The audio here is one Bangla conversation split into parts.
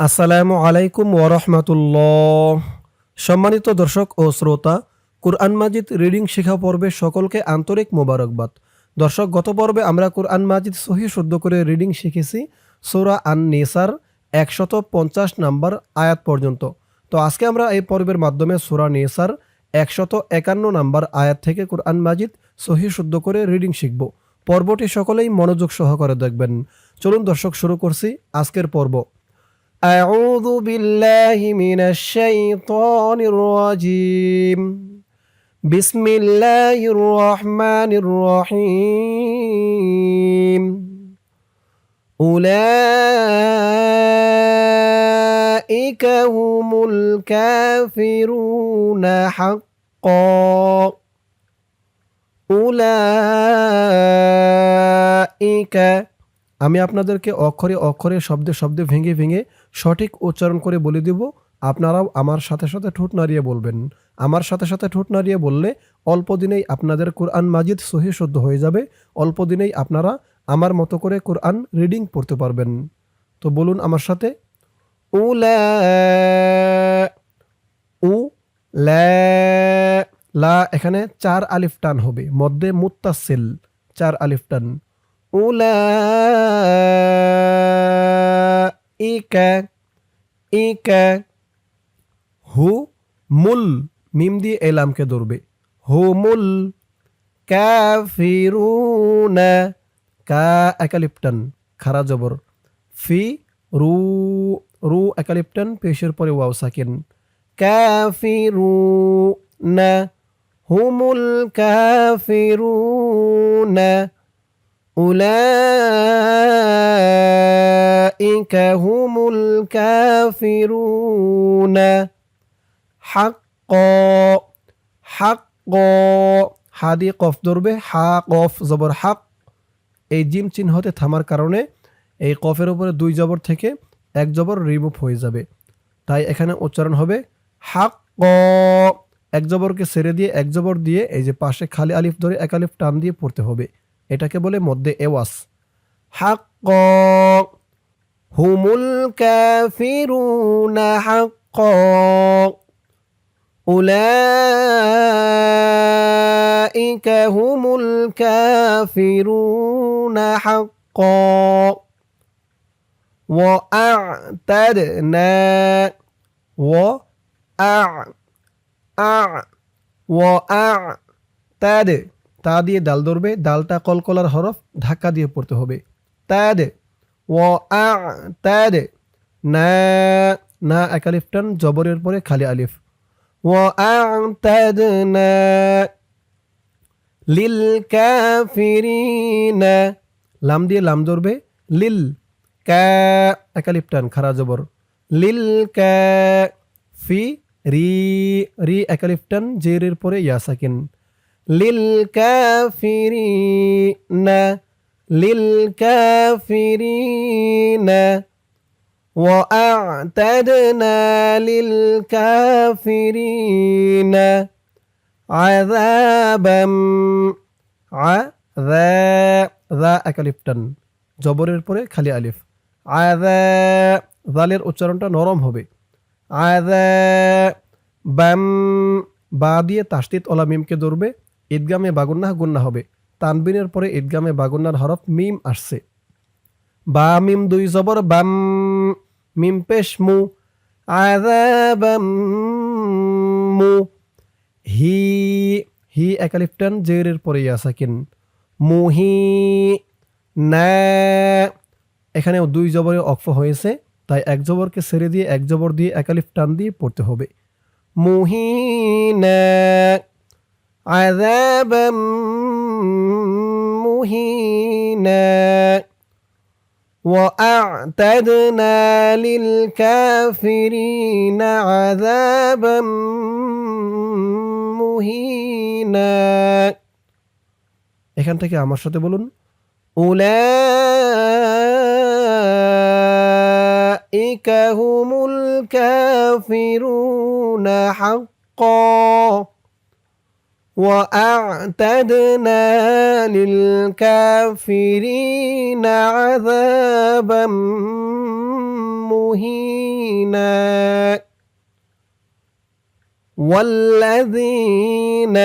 আসসালামু আলাইকুম ওরহমতুল্লাহ সম্মানিত দর্শক ও শ্রোতা, কুরআন মাজিদ রিডিং শিখা পর্বে সকলকে আন্তরিক মোবারকবাদ। দর্শক, গত পর্বে আমরা কুরআন মাজিদ সহি শুদ্ধ করে রিডিং শিখেছি, সোরা আন নিসার একশত পঞ্চাশ নাম্বার আয়াত পর্যন্ত। তো আজকে আমরা এই পর্বের মাধ্যমে সোরা নিসার একশত একান্ন নাম্বার আয়াত থেকে কুরআন মাজিদ সহি শুদ্ধ করে রিডিং শিখব। পর্বটি সকলেই মনোযোগ সহকারে দেখবেন। চলুন দর্শক, শুরু করছি আজকের পর্ব। أعوذ بالله من الشيطان الرجيم. بسم الله الرحمن الرحيم. أولئك هم الكافرون حقا. أولئك আমি আপনাদেরকে অক্ষরে অক্ষরে, শব্দে শব্দে, ভেঙে ভেঙে সঠিক উচ্চারণ করে বলে দেব। আপনারাও আমার সাথে সাথে ঠোঁট নাড়িয়ে বলবেন। আমার সাথে সাথে ঠোঁট নাড়িয়ে বললে অল্প দিনেই আপনাদের কোরআন মাজিদ সহি শুদ্ধ হয়ে যাবে। অল্প দিনেই আপনারা আমার মতো করে কোরআন রিডিং পড়তে পারবেন। তো বলুন আমার সাথে। উ লা লা এখানে চার আলিফ টান হবে। মধ্যে মুত্তাসিল, চার আলিফ টান। উলাইকা ইকা হু মুল মিম দিয়ে এলামকে ধরবে হুমুল কাফিরুনা কা একালিপ্টন খারা জবর ফি রু রু একালিপ্টন পেশের পরে ওয়াও সাকিন কাফিরুনা হুমুল কাফিরুনা أولئك هم الكافرون حقا حقا হাদি কফ ধরবে হা কফ জবর হাক এই জিম চিহ্নতে থামার কারণে এই কফের উপরে দুই জবর থেকে এক জবর রিমুভ হয়ে যাবে তাই এখানে উচ্চারণ হবে হাক এক জবরকে ছেড়ে দিয়ে এক জবর দিয়ে এই যে পাশে খালি আলিফ ধরে এক আলিফ টান দিয়ে পড়তে হবে এটাকে বলে মধ্যে এওয়াস হাক হুমুল কাফিরুনা হাক أولئك هم الكافرون حقا وأعتدنا وأع أع وأعتد তা দিয়ে ডাল ধরবে, ডালটা কলকলার হরফ ধাক্কা দিয়ে পড়তে হবে। তাদ ও, আ তাদ না না, এক আলিফ টান, জবরের পরে খালি আলিফ। ও, আ লিল কাফিরিনা, লাম দিয়ে লাম ধরবে, লিল কা, এক আলিফ টান, খারা জবর। লিল কা, ফি, রি রি, এক আলিফ টান পরে ইয়া সাকিন। للكافرين للكافرين وأعتدنا للكافرين عذابا عذا ذا একালিফটান জবরের পরে খালি আলিফ আযা জালের উচ্চারণটা নরম হবে আযা বাম বা দিয়ে তাসদিদ ওলা মিমকে ধরবে ঈদগামে বাগুন্না গুন্না হবে। তানবিনের পরে ঈদগামে বাগুন্নার হরফ মিম আসছে। বা মিম দুই জবর, বাম মিম পেশ মু মু। হি হি একালিফটান জেরের পরে ইয়াসাকিন। মুহি না। এখানেও দুই জবরে অক্ফ হয়েছে, তাই এক জবরকে ছেড়ে দিয়ে, এক জবর দিয়ে একালিফ টান দিয়ে পড়তে হবে। মুহিনা عذابا مهينا واعتدنا للكافرين عذابا مهينا এখান থেকে আমার সাথে বলুন أولئك هم الكافرون حقا وأعتدنا للكافرين عذابا مهينا. والذين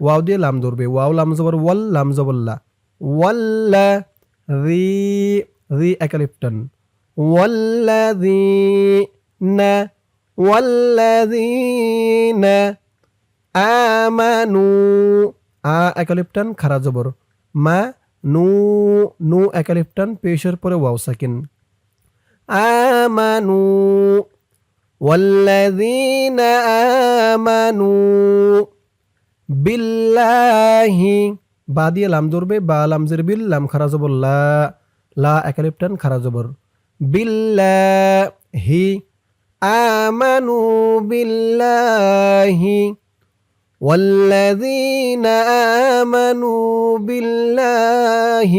واو دي لام دور بي. واو لام زبر وال لام زبر لا. ولا ذي ذي أكليبتن. والذين والذين آمنوا আ একালিপ্টন খারা জবর মা নু নু একালিপ্টন পেশের পরে ওয়াও সাকিন আমানু والذين آمنوا বিল্লাহি বা দিয়ে লাম ধরবে বা লাম জের বিল লাম খারা জবর লা লা একালিপ্টান খারা জবর বিল্লাহি আমানু বিল্লাহি والذين آمنوا بالله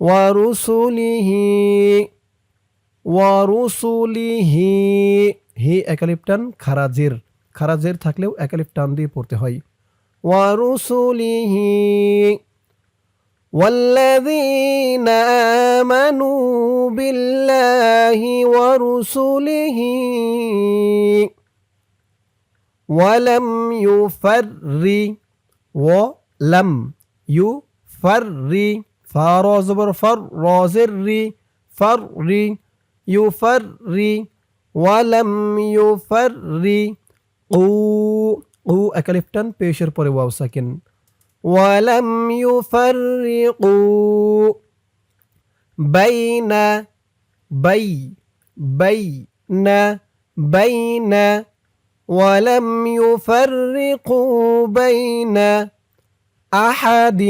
ورسله ওয়ারুসুলিহি হি একালিপ্টান খারাজের খারাজের থাকলেও একালিপ্টান দিয়ে পড়তে হয় ওয়ারুসুলিহি والذين آمنوا بالله ورسله ولم يفر ولم يفر فار زبر فر رازر فر يفر ولم يفر قو قو أكلفتن بيشر بري واو ساكن ولم يفرق بين بي بين بين ولم يفرقوا بين أحد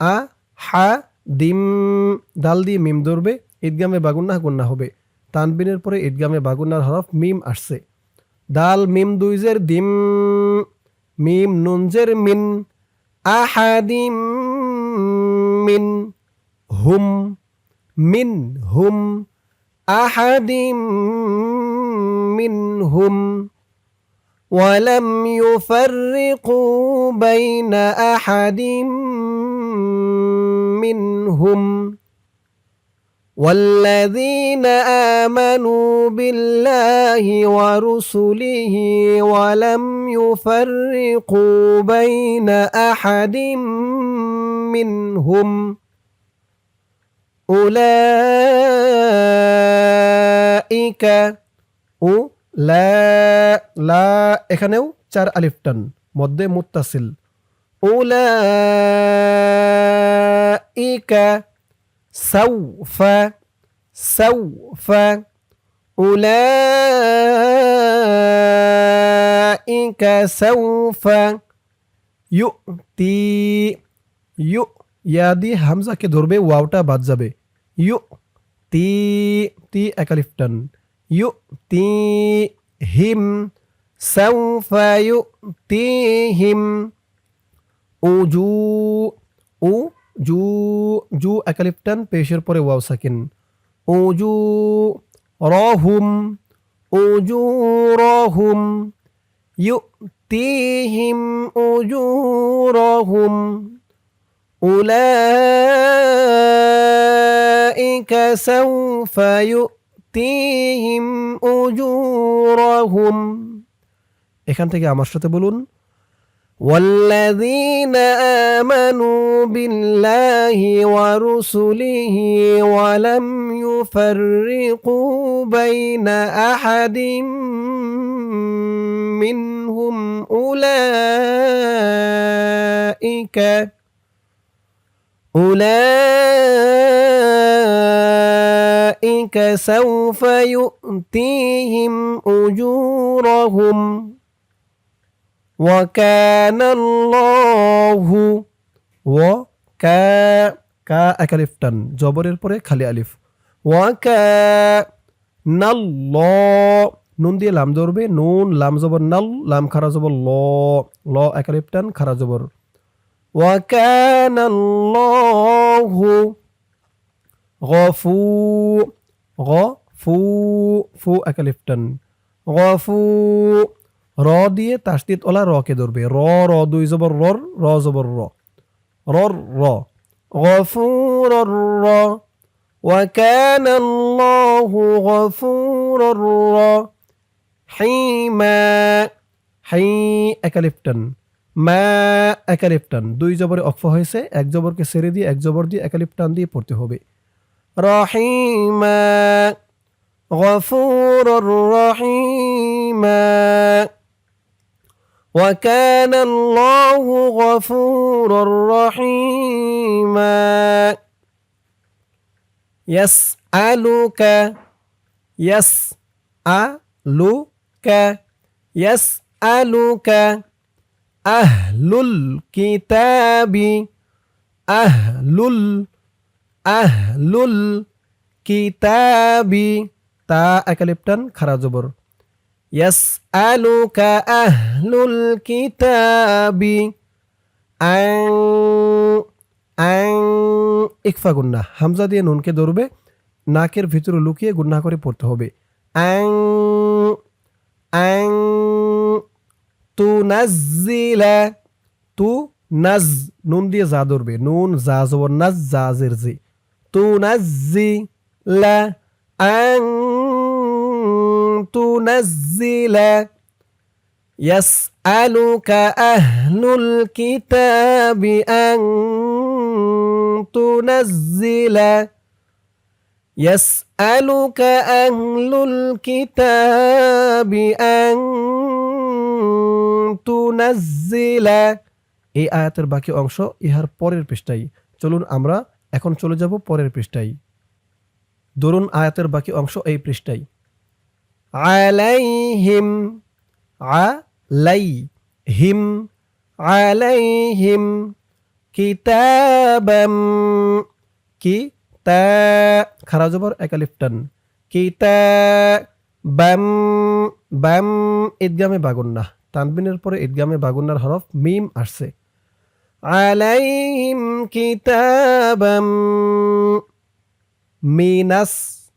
أحد দাল দিয়ে মিম ধরবে ঈদগামে বাগুন্না গুন্না হবে তানবিনের পরে ঈদগামে বাগুন্নার হরফ মিম আসছে দাল মিম দুইজের দিম মিম নুনজের মিন আহাদিম মিন হুম মিন হুম আহাদিম منهم ولم يفرقوا بين أحد منهم والذين آمنوا بالله ورسله ولم يفرقوا بين أحد منهم أولئك أولئك لا لا এখানেও চার আলিফ টান মধ্যে মুত্তাসিল أولئك سوف سوف أولئك سوف يؤتي ইউ ইয়া দিয়ে হামজাকে ধরবে ওয়াওটা বাদ যাবে ইউ তি তি একালিফটান ইউ তি হিম সাউফা ইউ তি হিম উজু উ জু জু একালিপ্টান পেশের পরে ওয়াও সাকিন উজু রহুম উজু রহুম يؤتيهم أجورهم أولئك سوف يؤتيهم أجورهم এখান থেকে আমার সাথে বলুন والذين آمنوا بالله ورسله ولم يفرقوا بين أحد منهم أولئك أولئك سوف يؤتيهم أجورهم وكان الله وكا কা এক আলিফ টান জবরের পরে খালি আলিফ ওয়াকা নাল্ল নুন দিয়ে লাম ধরবে নুন লাম জবর নাল লাম খারা জবর ল ল এক আলিফ টান খারা জবর وكان الله غفو غفو ফু এক আলিফ টান গফু র দিয়ে তাসদিদ ওলা রকে ধরবে র র দুই জবর রর র জবর র রর র গফুর র وكان الله غفورا رحيما হাই একালিপ্টন মা একালিপ্টন দুই জবরে অক্ফ হয়েছে এক জবরকে ছেড়ে দিয়ে এক জবর দিয়ে একালিপ্টান দিয়ে পড়তে হবে رحيما غفورا رحيما. وكان الله غفورا رحيما. يسألك يسألك يسألك أهل الكتاب أهل الكتاب আহলুল কিতাবি। তা একালিপ্টান, খারা জবর। ইয়াস আলুকা আহলুল কিতাবি। আং আং, ইকফা গুন্না। হামজা দিয়ে নুনকে ধরবে, নাকের ভিতরে লুকিয়ে গুন্না করে পড়তে হবে। আং আং তু নাজিলা তু নাজ নুন দিয়ে যা ধরবে। নুন যা জবর, নাজ যা জের, জি। তু নাজি লা أن تنزل يسألك أهل الكتاب أن تنزل يسألك أهل الكتاب أن تنزل এই আয়াতের বাকি অংশ ইহার পরের পৃষ্ঠায় চলুন আমরা এখন চলে যাব পরের পৃষ্ঠায়। দরুন আয়াতের বাকি অংশ এই পৃষ্ঠায়। আলাইহিম আলাইহিম আলাইহিম, কিতাবাম, কি তা, খারা জবর একালিফটান কিতা বাম বাম, ঈদগামে বাগুন্না তানবিনের পরে ঈদগামে বাগুন্নার হরফ মিম আসছে। আলাইহিম কিতাবাম মিনাস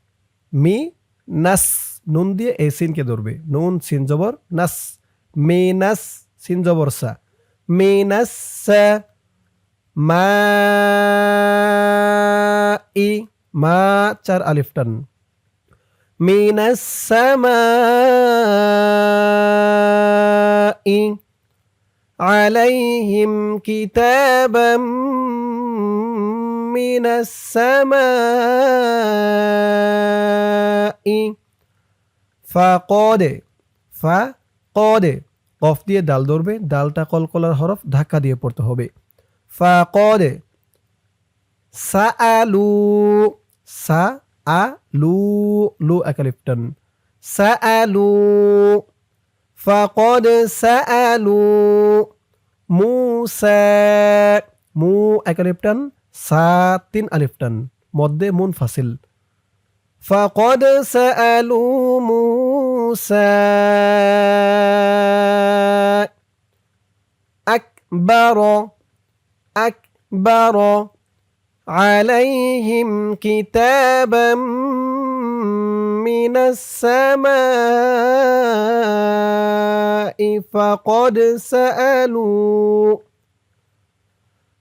মি নাস নুন দিয়ে এই সিনকে ধরবে। নুন, সিন, জবর, নাস। মিনাস, সিন, জবর, সা। মিনাস মা, ই, মা, চার আলিফটান মিনাস সামাই عليهم كتابا من السماء فقد فقد কফ দিয়ে ডাল ধরবে ডালটা কলকলার হরফ ধাক্কা দিয়ে পড়তে হবে ফাকদ সাআলু সা আ লু লু একালিপ্টন সাআলু فقد سألوا موسى. مو أكليبتن ساتين أليبتن. مد منفصل فقد سألوا موسى. أكبر أكبر عليهم كتابا من السماء فقد سألوا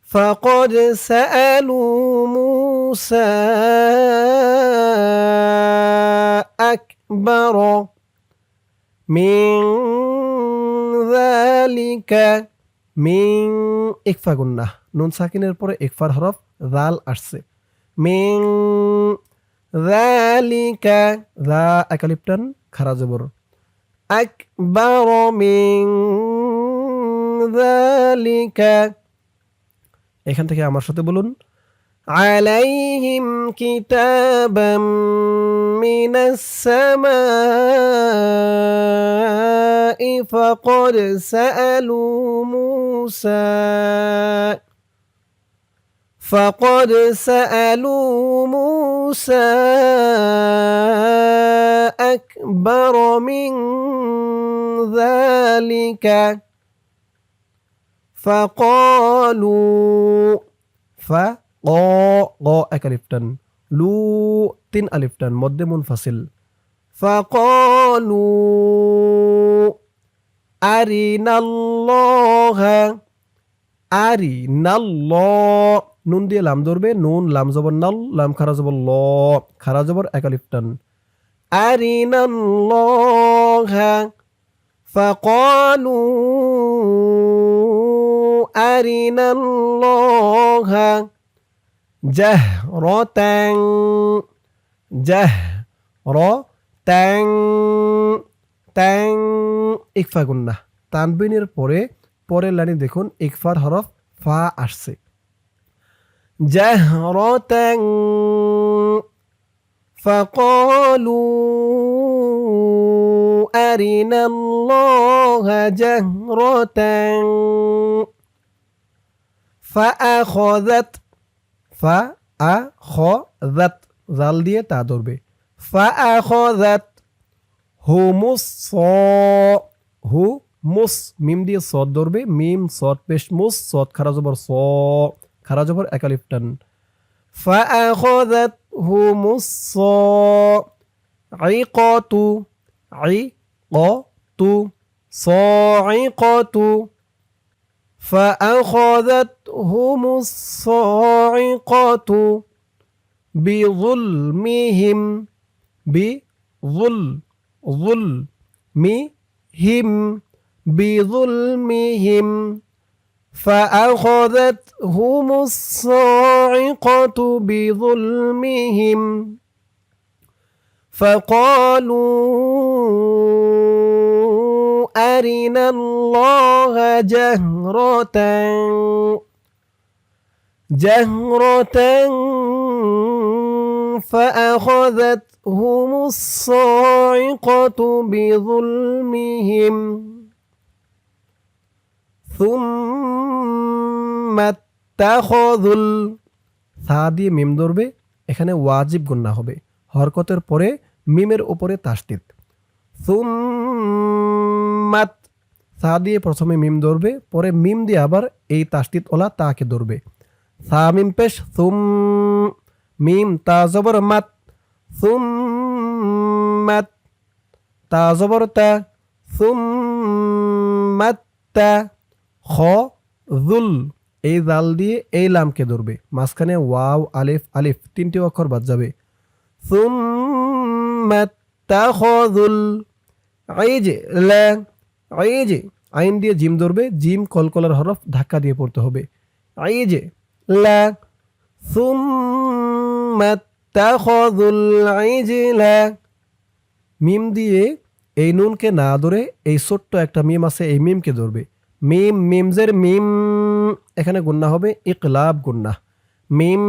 فقد سألوا موسى أكبر من ذلك মিং ইকফা গুন্না নুন সাকিনের পরে ইকফার হরফ জাল আসছে মিং ذلك ذا একালিপ্টান খারা জবর আকবার মিং ذلك এখান থেকে আমার সাথে বলুন عليهم كتابا من السماء فقد سألوا موسى فقد سألوا موسى أكبر من ذلك. فقالوا فقا قا أكلفتن لو تن ألفتن مد منفصل. فقالوا أرنا الله আরি নাল ল নুন দিয়ে লাম ধরবে নুন লাম জবর নাল লাম খারা জবর ল খারা জবর একালিফ টান আরি নাল فقالوا أرنا الله جهرة جهرة ট্যাং ইকফা গুন্না তানবিনের পরে পরের লাইনে দেখুন ইকফার হরফ ফা আসছে জাহরতাং فقالوا أرنا الله جهرة فأخذت فأخذت জাল দিয়ে তা ধরবে فأخذت হুমুস স হু মুস মিম দিয়ে সদ ধরবে মিম সদ পেশ মুস সদ খারা জবর স খারা জবর একালিফ টান فأخذتهم الصاعقة عقة صاعقة فأخذتهم الصاعقة بظلمهم بظلم ظلمهم بظلمهم فأخذتهم الصاعقة بظلمهم فقالوا أرنا الله جهرة جهرة فأخذتهم الصاعقة بظلمهم সুম্মাত্তাখযুল সা দিয়ে মিম ধরবে, এখানে ওয়াজিব গণ্য হবে। হরকতের পরে মিমের ওপরে তাস্তিত সা দিয়ে প্রথমে মিম ধরবে, পরে মিম দিয়ে আবার এই তাস্তিত ওলা তাকে ধরবে। সা মিম পেশ সুম মিম তা জবর মাত। সুম্মাত তা জবর তা সুম্মাত খ জুল এই জাল দিয়ে এই লামকে ধরবে। মাঝখানে ওয়াও, আলিফ আলিফ, তিনটি অক্ষর বাদ যাবে। এই যে লা এই যে আইন দিয়ে জিম ধরবে। জিম, কলকলার হরফ ধাক্কা দিয়ে পড়তে হবে। এই যে লা সুম্মাত্তাখাযুল ইজলা মিম দিয়ে এই নুনকে না ধরে এই ছোট্ট একটা মিম আছে, এই মিমকে ধরবে। মিম মিমজের মিম এখানে গুন্না হবে ইকলাব গুন্না মিম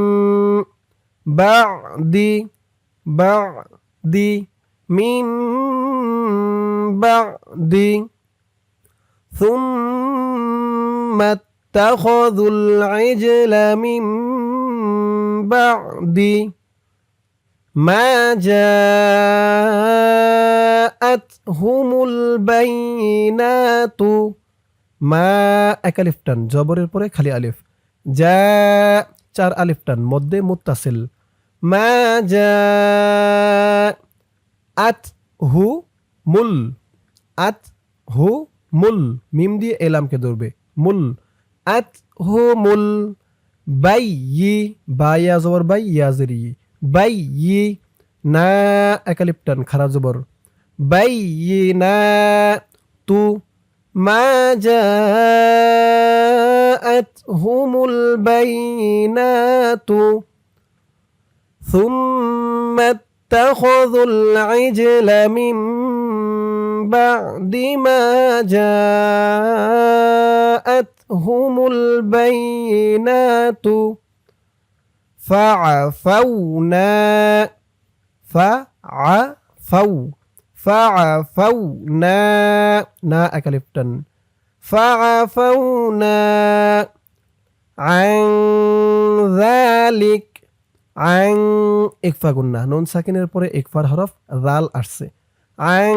বা দি বা দি মিম বা দি ثم اتخذوا العجل من بعد ما جاءتهم البينات মা এক আলিফ টান, জবরের পরে খালি আলিফ। যা চার আলিফ টান, মধ্যে মুত্তাসিল। মা যা আত হু মুল। আত হু মুল, মিম দিয়ে এলামকে ধরবে। মুল। আত হু মুল, বাই ই বাইয়া জবর, বাই ইয়াজের ই। বাই ই না একালিপ টান খারা জবর। বাই ই না তু ما جاءتهم البينات ثم اتخذوا العجل من بعد ما جاءتهم البينات فعفونا فعفوا فعفونا না একালিফ টান فعفونا عن ذلك عن ইকফা গুন্না নুন সাকিনের পরে ইকফার হরফ জাল আসছে আং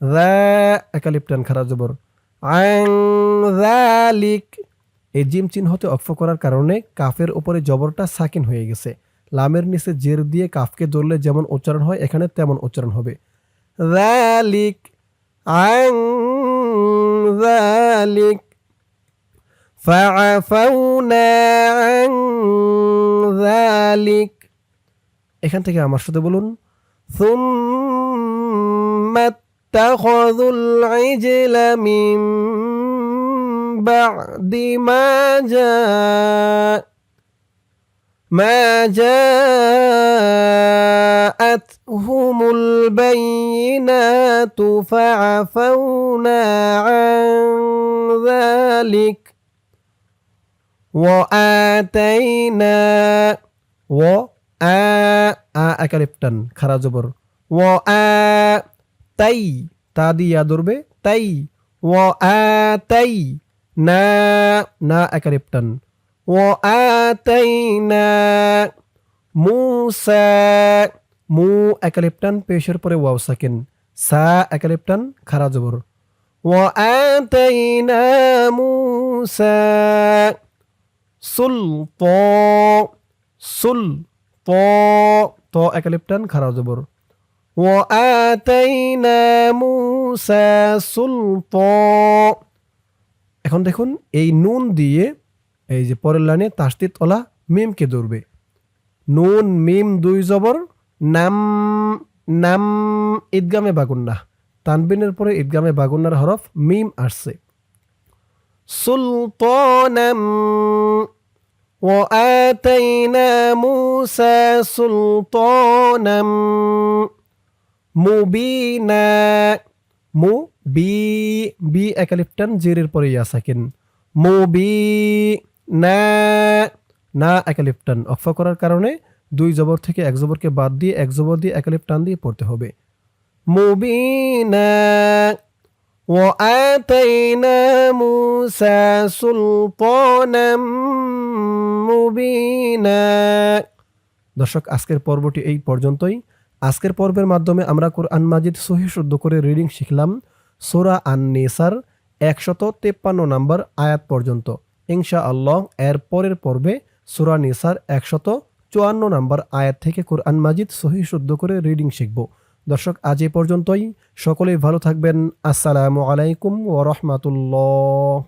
দা একালিফ টান খারাপ জবর আং ذلك এই জিম চিহ্ন হতে অক্ফ করার কারণে কাফের উপরে জবরটা সাকিন হয়ে গেছে লামের নিচে জের দিয়ে কাফকে ধরলে যেমন উচ্চারণ হয় এখানে তেমন উচ্চারণ হবে ذلك عن ذلك فعفونا عن ذلك এখান থেকে আমার সাথে বলুন ثم اتخذوا العجل من بعد ما جاء ما جاءتهم البينات فعفونا عن ذلك وآتينا و آ آ أكاليبتن خرازبر وآ تي تادي يا دربي تي وآتي نا نا أكاليبتن و وآتينا موسى মু একালিপ্টান পেশের পরে ওয়াও সাকিন, সা একালিপ্টান খারা জবর। ও আ তাই না মুসা সুলত সুল ত একালিপ্টান খারা জবর। মুসা সুলত এখন দেখুন, এই নুন দিয়ে, এই যে পরের লাইনে তাস্তিত ওলা মিমকে ধরবে। নুন, মিম দুই জবর নাম নাম ঈদগামে বাগুন্না তানবিনের পরে ঈদগামে বাগুন্নার হরফ মিম আসছে সুলতানাম وآتينا موسى سلطانا মুবিনা মু বি বি একালিপ্টান জেরের পরে ইয়া সাকিন মুবি না না একালিপ্টান অক্ফা করার কারণে দুই জবর থেকে এক জবরকে বাদ দিয়ে এক জবর দিয়ে একালিপ্টান দিয়ে পড়তে হবে মুবিনা وآتينا موسى سلطانا মুবিনা দর্শক আজকের পর্বটি এই পর্যন্তই আজকের পর্বের মাধ্যমে আমরা কোরআন মাজিদ সহি শুদ্ধ করে রিডিং শিখলাম সোরা আন নেসার একশত তেপ্পান্ন নম্বর আয়াত পর্যন্ত ইনশা আল্লাহ এর পরের পর্বে সোরা নিসার একশত চুয়ান্ন নাম্বার আয়াত থেকে কোরআন মাজিদ সহি শুদ্ধ করে রিডিং শিখব। দর্শক, আজ এ পর্যন্তই। সকলেই ভালো থাকবেন। আসসালামু আলাইকুম ওরহমাতুল্লাহ